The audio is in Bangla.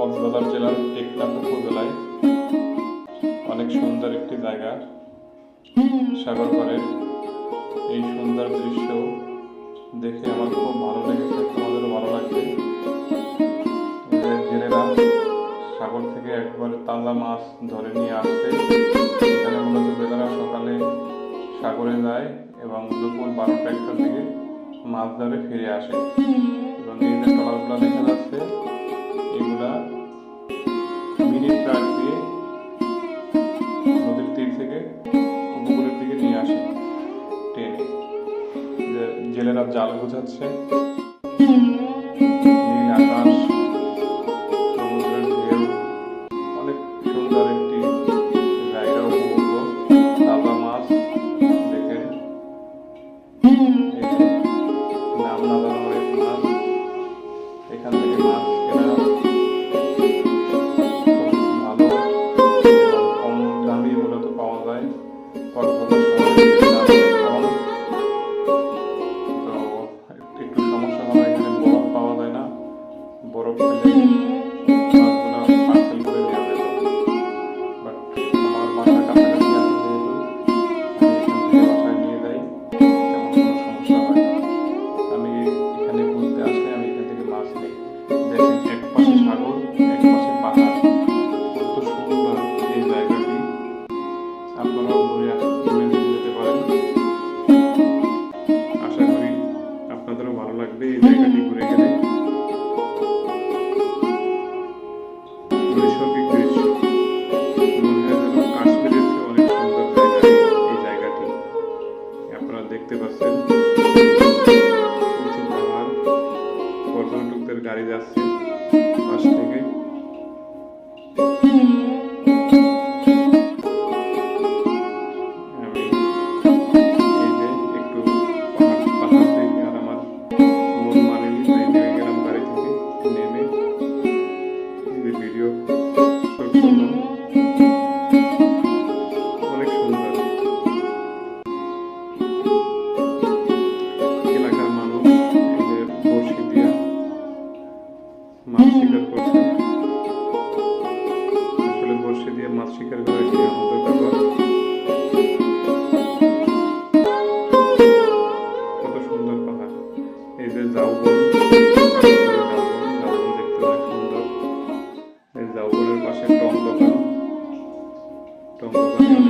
কক্সবাজার জেলার টেকনাফ উপজেলায় অনেক সুন্দর একটি জায়গা সাগর পাড়ের এই সুন্দর দৃশ্য দেখে আমার খুব ভালো লেগেছে তোমাদেরও ভালো লাগবে জেলেরা সাগর থেকে একবারে তাজা মাছ ধরে নিয়ে আসছে এখানে মূলত সকালে সাগরে যায় এবং দুপুর বারোটা একটার দিকে মাছ ধরে ফিরে আসে। এবং এই জেলেরা জাল বোঝাচ্ছে। নীল আকাশ সমুদ্রের ঢেউ অনেক সুন্দর একটি জায়গা উপভোগ্য তাজা মাছ দেখেন নাম না আশা করি আপনাদেরও ভালো লাগবে এই জায়গাটি ঘুরে গেলে। দেখতে পাচ্ছেন। পাহাড় পর্যটকদের গাড়ি যাচ্ছে পাশ থেকে। মাছ শিকার করেছি আমাদের ব্যাপার কত সুন্দর পাহাড়। এই যে জাউবন দেখতে সুন্দর। এই জাউবনের পাশে টং দোকান। টং দোকানে